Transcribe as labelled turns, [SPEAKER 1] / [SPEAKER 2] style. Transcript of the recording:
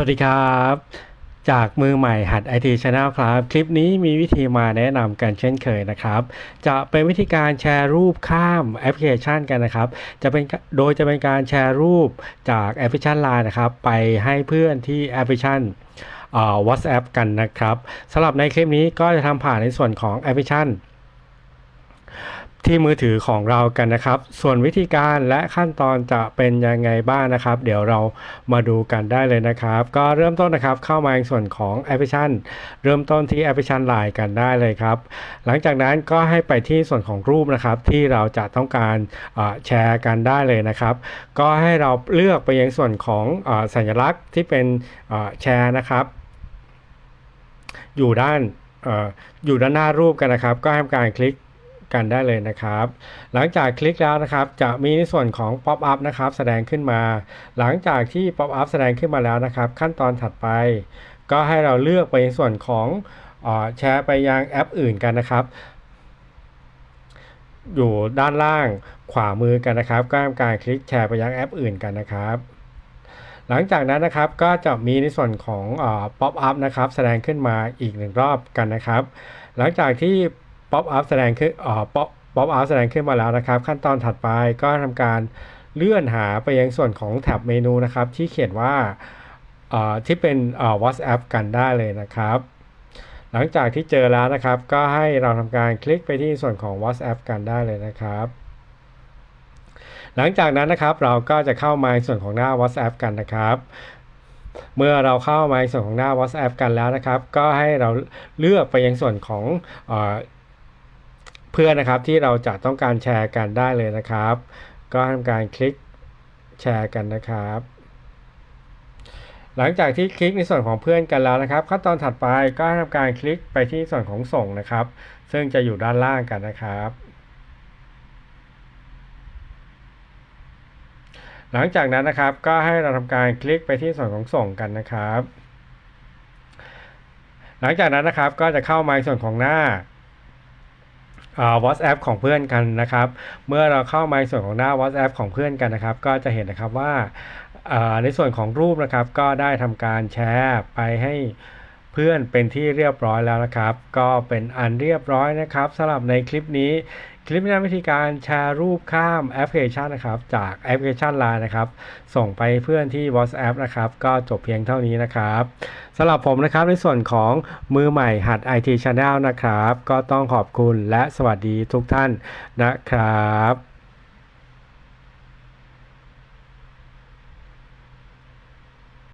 [SPEAKER 1] สวัสดีครับ จากมือใหม่หัด IT Channel ครับ คลิปนี้มีวิธีมาแนะนำกันเช่นเคยนะครับ จะเป็นวิธีการแชร์รูปข้ามแอปพลิเคชันกันนะครับ จะเป็นโดยจะเป็นการแชร์รูปจากแอปพลิเคชัน Line นะครับ ไปให้เพื่อนที่แอปพลิเคชันอ่อ WhatsApp กันนะครับสำหรับในคลิปนี้ก็จะทำผ่านในส่วนของแอปพลิเคชัน ที่มือถือของเรากันนะครับ ส่วนวิธีการและขั้นตอนจะเป็นยังไงบ้างนะครับ เดี๋ยวเรามาดูกันได้เลยนะครับ ก็เริ่มต้นนะครับเข้ามาในส่วนของแอปพลิเคชัน เริ่มต้นที่แอปพลิเคชัน Line กันได้เลยครับ หลังจากนั้นก็ให้ไปที่ส่วนของรูปนะครับ ที่เราจะต้องการแชร์กันได้เลยนะครับ ก็ให้เราเลือกไปยังส่วนของอสัญลักษณ์ที่เป็นแชร์นะครับ อยู่ด้านออยู่ด้านหน้ารูปกันนะครับ ก็ให้ทำการคลิก กันได้เลยนะครับ หลังจากคลิกแล้วนะครับ จะมีในส่วนของ Pop up นะครับแสดงขึ้นมา หลังจากที่ Pop up แสดงขึ้นมาแล้วนะครับ ขั้นตอนถัดไป ก็ให้เราเลือกไปในส่วนของออแชร์ไปยังแอปอื่นกันนะครับ อยู่ด้านล่างขวามือกันนะครับ ก็ทำการคลิกแชร์ไปยังแอปอื่นกันนะครับหลังจากนั้นนะครับก็จะมีในส่วนของเอ่อ pop up นะครับแสดงขึ้นมาอีกหนึ่งรอบกันนะครับ หลังจากที่ pop up แสดงขึ้นเอ่อ pop pop up แสดงขึ้นมาแล้วนะครับ ขั้นตอนถัดไปก็ทำการเลื่อนหาไปยังส่วนของแท็บเมนูนะครับ ที่เขียนว่าที่เป็น WhatsApp กันได้เลยนะครับ หลังจากที่เจอแล้วนะครับ ก็ให้เราทำการคลิกไปที่ส่วนของ WhatsApp กันได้เลยนะครับ หลังจากนั้นนะครับเราก็จะเข้ามาในส่วนของหน้า WhatsApp กันนะครับ เมื่อเราเข้ามาในส่วนของหน้า WhatsApp กันแล้วนะครับ ก็ให้เราเลือกไปยังส่วนของ พื่อนนะครับที่เราจะต้องการแชร์กันได้เลยนะครับ ก็ทำการคลิกแชร์กันนะครับ หลังจากที่คลิกในส่วนของเพื่อนกันแล้วนะครับ ขั้นตอนถัดไปก็ทำการคลิกไปที่ส่วนของส่งนะครับ ซึ่งจะอยู่ด้านล่างกันนะครับหลังจากนั้นนะครับก็ให้เราทำการคลิกไปที่ส่วนของส่งกันนะครับ หลังจากนั้นนะครับก็จะเข้ามาในส่วนของหน้า อ่า WhatsApp ของเพื่อนกันนะครับ เมื่อเราเข้ามาในส่วนของหน้า WhatsApp ของเพื่อนกันนะครับ ก็จะเห็นนะครับว่าอ่าในส่วนของรูปนะครับ ก็ได้ทำการแชร์ไปให้ เพื่อนเป็นที่เรียบร้อยแล้วนะครับ ก็เป็นอันเรียบร้อยนะครับสำหรับในคลิปนี้ คลิปนี้วิธีการแชร์รูปข้ามแอปพลิเคชันนะครับจากแอปพลิเคชัน Line นะครับส่งไปเพื่อนที่ WhatsApp นะครับก็จบเพียงเท่านี้นะครับสำหรับผมนะครับในส่วนของมือใหม่หัด IT Channel นะครับ ก็ต้องขอบคุณและสวัสดีทุกท่านนะครับ